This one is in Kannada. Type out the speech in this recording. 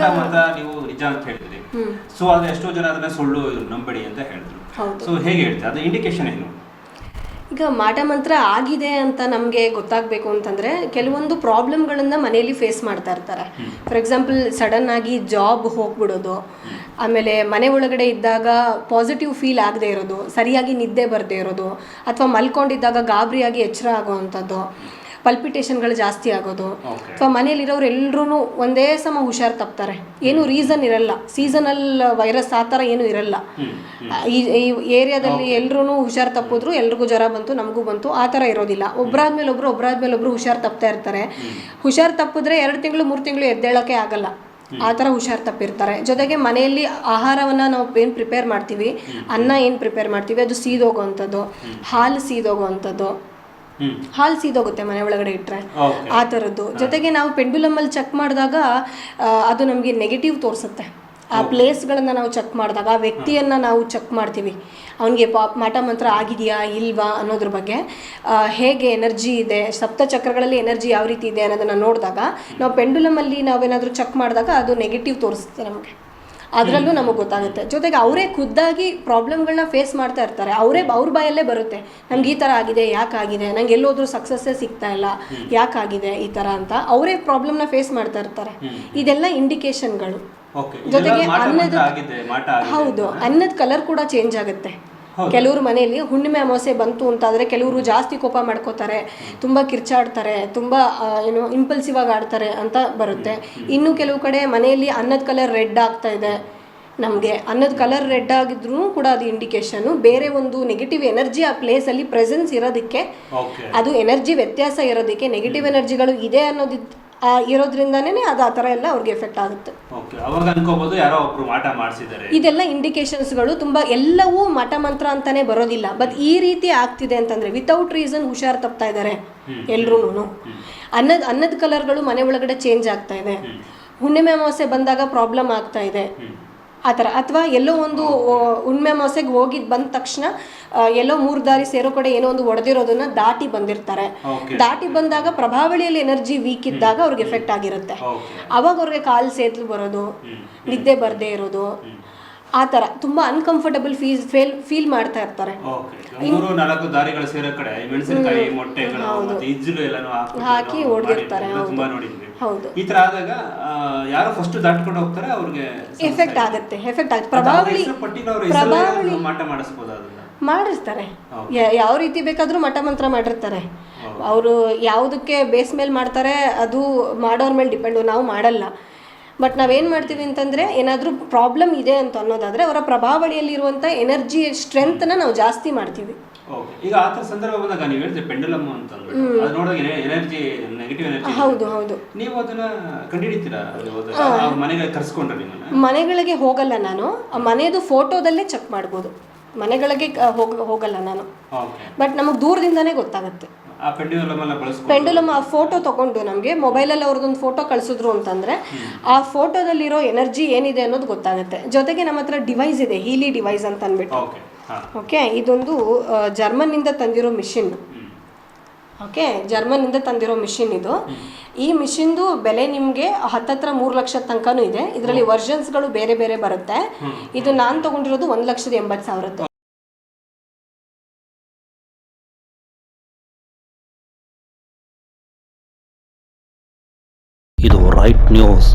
ಮಾತ್ರ ನೀವು ನಿಜ ಅಂತ ಹೇಳಿದ್ರಿ. ಸೊ ಅದು ಎಷ್ಟೋ ಜನ ಅದನ್ನ ಸುಳ್ಳು ನಂಬಡಿ ಅಂತ ಹೇಳಿದ್ರು. ಹೌದು. ಸೊ ಹೇಗೆ ಹೇಳ್ತೀರಾ? ಅದು ಇಂಡಿಕೇಶನ್ ಏನು? ಈಗ ಮಾಟ ಮಂತ್ರ ಆಗಿದೆ ಅಂತ ನಮಗೆ ಗೊತ್ತಾಗಬೇಕು ಅಂತಂದರೆ ಕೆಲವೊಂದು ಪ್ರಾಬ್ಲಮ್ಗಳನ್ನು ಮನೆಯಲ್ಲಿ ಫೇಸ್ ಮಾಡ್ತಾ ಇರ್ತಾರೆ. ಫಾರ್ ಎಕ್ಸಾಂಪಲ್ ಸಡನ್ ಆಗಿ ಜಾಬ್ ಹೋಗ್ಬಿಡೋದು. ಆಮೇಲೆ ಮನೆ ಒಳಗಡೆ ಇದ್ದಾಗ ಪಾಸಿಟಿವ್ ಫೀಲ್ ಆಗದೆ ಇರೋದು ಸರಿಯಾಗಿ ನಿದ್ದೆ ಬರದೇ ಇರೋದು ಅಥವಾ ಮಲ್ಕೊಂಡಿದ್ದಾಗ ಗಾಬರಿಯಾಗಿ ಎಚ್ಚರ ಆಗೋವಂಥದ್ದು. ಪಲ್ಪಿಟೇಷನ್ಗಳು ಜಾಸ್ತಿ ಆಗೋದು. ಅಥವಾ ಮನೇಲಿರೋರು ಎಲ್ಲರೂ ಒಂದೇ ಸಮ ಹುಷಾರು ತಪ್ತಾರೆ. ಏನು ರೀಸನ್ ಇರಲ್ಲ. ಸೀಸನಲ್ ವೈರಸ್ ಆ ಥರ ಏನೂ ಇರಲ್ಲ. ಈ ಈ ಏರಿಯಾದಲ್ಲಿ ಎಲ್ಲರೂ ಹುಷಾರು ತಪ್ಪಿದ್ರು ಎಲ್ರಿಗೂ ಜ್ವರ ಬಂತು ನಮಗೂ ಬಂತು ಆ ಥರ ಇರೋದಿಲ್ಲ. ಒಬ್ಬರಾದ್ಮೇಲೆ ಒಬ್ರು ಒಬ್ರಾದ್ಮೇಲೆ ಒಬ್ರು ಹುಷಾರು ತಪ್ತಾ ಇರ್ತಾರೆ. ಹುಷಾರು ತಪ್ಪಿದ್ರೆ ಎರಡು ತಿಂಗಳು ಮೂರು ತಿಂಗಳು ಎದ್ದೇಳೋಕ್ಕೆ ಆಗಲ್ಲ. ಆ ಥರ ಹುಷಾರು ತಪ್ಪಿರ್ತಾರೆ. ಜೊತೆಗೆ ಮನೆಯಲ್ಲಿ ಆಹಾರವನ್ನು ನಾವು ಏನು ಪ್ರಿಪೇರ್ ಮಾಡ್ತೀವಿ? ಅನ್ನ ಏನು ಪ್ರಿಪೇರ್ ಮಾಡ್ತೀವಿ? ಅದು ಸೀದೋಗುವಂಥದ್ದು. ಹಾಲು ಸೀದೋಗುವಂಥದ್ದು. ಹ್ಮ್ ಹಾಲು ಸೀದೋಗುತ್ತೆ ಮನೆ ಒಳಗಡೆ ಇಟ್ಟರೆ ಆ ಥರದ್ದು ಜೊತೆಗೆ ನಾವು ಪೆಂಡುಲಮಲ್ಲಿ ಚೆಕ್ ಮಾಡಿದಾಗ ಅದು ನಮಗೆ ನೆಗೆಟಿವ್ ತೋರಿಸುತ್ತೆ. ಆ ಪ್ಲೇಸ್ಗಳನ್ನು ನಾವು ಚೆಕ್ ಮಾಡಿದಾಗ ಆ ವ್ಯಕ್ತಿಯನ್ನು ನಾವು ಚೆಕ್ ಮಾಡ್ತೀವಿ. ಅವನಿಗೆ ಪಾಪ್ ಮಾಟ ಮಂತ್ರ ಆಗಿದೆಯಾ ಇಲ್ವಾ ಅನ್ನೋದ್ರ ಬಗ್ಗೆ ಹೇಗೆ ಎನರ್ಜಿ ಇದೆ ಸಪ್ತ ಚಕ್ರಗಳಲ್ಲಿ ಎನರ್ಜಿ ಯಾವ ರೀತಿ ಇದೆ ಅನ್ನೋದನ್ನ ನೋಡಿದಾಗ ನಾವು ಪೆಂಡುಲಮ್ ಅಲ್ಲಿ ನಾವೇನಾದರೂ ಚೆಕ್ ಮಾಡಿದಾಗ ಅದು ನೆಗೆಟಿವ್ ತೋರಿಸುತ್ತೆ ನಮಗೆ. ಅದರಲ್ಲೂ ನಮಗೆ ಗೊತ್ತಾಗುತ್ತೆ. ಜೊತೆಗೆ ಅವರೇ ಖುದ್ದಾಗಿ ಪ್ರಾಬ್ಲಮ್ಗಳನ್ನ ಫೇಸ್ ಮಾಡ್ತಾ ಇರ್ತಾರೆ. ಅವರೇ ಅವ್ರ ಬಾಯಲ್ಲೇ ಬರುತ್ತೆ. ನಮ್ಗೆ ಈ ಥರ ಆಗಿದೆ ಯಾಕಾಗಿದೆ ನಂಗೆ ಎಲ್ಲೋದ್ರೂ ಸಕ್ಸಸ್ಸೇ ಸಿಗ್ತಾ ಇಲ್ಲ. ಯಾಕಾಗಿದೆ ಈ ಥರ ಅಂತ ಅವರೇ ಪ್ರಾಬ್ಲಮ್ನ ಫೇಸ್ ಮಾಡ್ತಾ ಇರ್ತಾರೆ. ಇದೆಲ್ಲ ಇಂಡಿಕೇಶನ್ಗಳು ಜೊತೆಗೆ ಅನ್ನದ- ಹೌದು. ಅನ್ನದ ಕಲರ್ ಕೂಡ ಚೇಂಜ್ ಆಗುತ್ತೆ. ಕೆಲವ್ರ ಮನೆಯಲ್ಲಿ ಹುಣ್ಣಿಮೆ ಅಮಾವಾಸ್ಯೆ ಬಂತು ಅಂತಾದರೆ ಕೆಲವರು ಜಾಸ್ತಿ ಕೋಪ ಮಾಡ್ಕೋತಾರೆ ತುಂಬ ಕಿರ್ಚಾಡ್ತಾರೆ ತುಂಬ ಏನು ಇಂಪಲ್ಸಿವ್ ಆಗಿ ಆಡ್ತಾರೆ ಅಂತ ಬರುತ್ತೆ. ಇನ್ನು ಕೆಲವು ಕಡೆ ಮನೆಯಲ್ಲಿ ಅನ್ನದ ಕಲರ್ ರೆಡ್ ಆಗ್ತಾ ಇದೆ. ನಮಗೆ ಅನ್ನದ ಕಲರ್ ರೆಡ್ ಆಗಿದ್ರೂ ಕೂಡ ಅದು ಇಂಡಿಕೇಶನು ಬೇರೆ ಒಂದು ನೆಗೆಟಿವ್ ಎನರ್ಜಿ ಆ ಪ್ಲೇಸಲ್ಲಿ ಪ್ರೆಸೆನ್ಸ್ ಇರೋದಕ್ಕೆ ಅದು ಎನರ್ಜಿ ವ್ಯತ್ಯಾಸ ಇರೋದಕ್ಕೆ ನೆಗೆಟಿವ್ ಎನರ್ಜಿಗಳು ಇದೆ ಅನ್ನೋದು ಇರೋದ್ರಿಂದನೇ ಅದು ಆ ಥರ ಎಲ್ಲ ಅವ್ರಿಗೆ ಎಫೆಕ್ಟ್ ಆಗುತ್ತೆ. ಓಕೆ ಅವಾಗ ಅನ್ಕೋಬಹುದು ಯಾರೋ ಒಬ್ರು ಮಾಟ ಮಾಡಿಸಿದ್ದಾರೆ. ಇದೆಲ್ಲ ಇಂಡಿಕೇಶನ್ಸ್ಗಳು ತುಂಬ ಎಲ್ಲವೂ ಮಠ ಮಂತ್ರ ಅಂತಾನೆ ಬರೋದಿಲ್ಲ. ಬಟ್ ಈ ರೀತಿ ಆಗ್ತಿದೆ ಅಂತಂದ್ರೆ ವಿತೌಟ್ ರೀಸನ್ ಹುಷಾರ್ ತಪ್ತಾ ಇದ್ದಾರೆ ಎಲ್ರೂ ಅನ್ನದ ಅನ್ನದ ಕಲರ್ಗಳು ಮನೆ ಒಳಗಡೆ ಚೇಂಜ್ ಆಗ್ತಾ ಇದೆ. ಹುಣ್ಣಿಮೆ ಅಮಾವಾಸ್ಯೆ ಬಂದಾಗ ಪ್ರಾಬ್ಲಮ್ ಆಗ್ತಾ ಇದೆ. ಆ ಥರ. ಅಥವಾ ಎಲ್ಲೋ ಒಂದು ಹುಣ್ಮೆ ಮಾಸೆಗೆ ಅಮಾವಾಸ್ಯೆಗೆ ಹೋಗಿದ್ದು ಬಂದ ತಕ್ಷಣ ಎಲ್ಲೋ ಮೂರು ದಾರಿ ಸೇರೋ ಕಡೆ ಏನೋ ಒಂದು ಒಡೆದಿರೋದನ್ನ ದಾಟಿ ಬಂದಿರ್ತಾರೆ. ದಾಟಿ ಬಂದಾಗ ಪ್ರಭಾವಳಿಯಲ್ಲಿ ಎನರ್ಜಿ ವೀಕ್ ಇದ್ದಾಗ ಅವ್ರಿಗೆ ಎಫೆಕ್ಟ್ ಆಗಿರುತ್ತೆ. ಅವಾಗ ಅವ್ರಿಗೆ ಕಾಲು ಸೇತಲು ಬರೋದು ನಿದ್ದೆ ಬರದೇ ಇರೋದು. ಆ ಥರ. ತುಂಬಾ ಅನ್ಕಂಫರ್ಟಬಲ್ ಫೀಸ್ ಫೇಲ್ ಫೀಲ್ ಮಾಡ್ತಾ ಇರ್ತಾರೆ. ಓಕೆ ಮೂರು ನಾಲ್ಕು ದಾರಿಗಳು ಸೇರೋ ಕಡೆ ಈ ಮೆಣಸಿನಕಾಯಿ ಮೊಟ್ಟೆಗಳು ಮತ್ತೆ ಇಜ್ಜಲು ಎಲ್ಲಾನು ಹಾಕಿ ಓಡಿರ್ತಾರೆ ತುಂಬಾ ನೋಡಿದ್ವಿ. ಹೌದು. ಈ ತರ ಆದಾಗ ಯಾರು ಫಸ್ಟ್ ದಾಟ್ಕೊಂಡು ಹೋಗ್ತಾರೆ ಅವ್ರಿಗೆ ಎಫೆಕ್ಟ್ ಆಗುತ್ತೆ. ಎಫೆಕ್ಟ್ ಆಗುತ್ತೆ. ಪ್ರಭಾವಳಿ ಪ್ರಭಾವಳಿ ಹೆಸರಲ್ಲೇ ಮಾಟ ಮಾಡಿಸ್ಬೋದ ಅದನ್ನ. ಮಾಡಿರ್ತಾರೆ. ಯಾವ ರೀತಿ ಬೇಕಾದರೂ ಮಠ ಮಂತ್ರ ಮಾಡಿರ್ತಾರೆ. ಅವರು ಯಾವುದಕ್ಕೆ ಬೇಸ್ ಮೇಲೆ ಮಾಡ್ತಾರೆ ಅದು ಮಾಡೋರ ಮೇಲೆ ಡಿಪೆಂಡು ನಾವು ಮಾಡಲ್ಲ. ಬಟ್ ನಾವೇನು ಮಾಡ್ತೀವಿ ಅಂತಂದರೆ ಏನಾದರೂ ಪ್ರಾಬ್ಲಮ್ ಇದೆ ಅಂತ ಅನ್ನೋದಾದರೆ ಅವರ ಪ್ರಭಾವಳಿಯಲ್ಲಿರುವಂಥ ಎನರ್ಜಿ ಸ್ಟ್ರೆಂತ್ನ ನಾವು ಜಾಸ್ತಿ ಮಾಡ್ತೀವಿ. ಈಗ ಆ ಥರ ಸಂದರ್ಭ ಬಂದಾಗ ನೀವು ಹೇಳಿದ್ರೆ ಪೆಂಡಲಮ್ ಅಂತ ಅದು ನೋಡಿದಾಗ ಎನರ್ಜಿ ನೆಗೆಟಿವ್ ಎನರ್ಜಿ ಹೌದು ಹೌದು. ನೀವು ಅದನ್ನ ಕಂಡುಹಿಡಿತೀರಾ? ಮನೆಗಳಿಗೆ ಕರ್ಸ್ಕೊಂಡ್ರೆ ನಿಮ್ಮನ್ನ? ಮನೆಗಳಿಗೆ ಹೋಗಲ್ಲ ನಾನು. ಆ ಮನೆಯದು ಫೋಟೋದಲ್ಲೇ ಚೆಕ್ ಮಾಡ್ಬೋದು. ಮನೆಗಳಿಗೆ ಹೋಗ ಹೋಗಲ್ಲ ನಾನು. ಬಟ್ ನಮಗೆ ದೂರದಿಂದನೇ ಗೊತ್ತಾಗುತ್ತೆ. ಪೆಂಡುಲಮ್ ಆ ಫೋಟೋ ತಗೊಂಡು ನಮಗೆ ಮೊಬೈಲಲ್ಲಿ ಅವ್ರದ್ದೊಂದು ಫೋಟೋ ಕಳಿಸಿದ್ರು ಅಂತಂದರೆ ಆ ಫೋಟೋದಲ್ಲಿರೋ ಎನರ್ಜಿ ಏನಿದೆ ಅನ್ನೋದು ಗೊತ್ತಾಗುತ್ತೆ. ಜೊತೆಗೆ ನಮ್ಮ ಹತ್ರ ಡಿವೈಸ್ ಇದೆ ಹೀಲಿ ಡಿವೈಸ್ ಅಂತ ಅಂದ್ಬಿಟ್ಟು. ಓಕೆ ಇದೊಂದು ಜರ್ಮನ್ ಜರ್ಮನ್ನಿಂದ ತಂದಿರೋ ಮಿಷಿನ್ ಓಕೆ ಜರ್ಮನಿಂದ ತಂದಿರೋ ಮಿಷಿನ್ ಇದು. ಈ ಮಿಷಿನ್ದು ಬೆಲೆ ನಿಮಗೆ ಹತ್ತತ್ರ ಮೂರು ಲಕ್ಷ ತನಕನೂ ಇದೆ. ಇದರಲ್ಲಿ ವರ್ಷನ್ಸ್ಗಳು ಬೇರೆ ಬೇರೆ ಬರುತ್ತೆ. ಇದು ನಾನು ತಗೊಂಡಿರೋದು ಒಂದು ಲಕ್ಷದ ಎಂಬತ್ತು ಸಾವಿರದ್ದು. ಇದು ರೈಟ್ ನ್ಯೂಸ್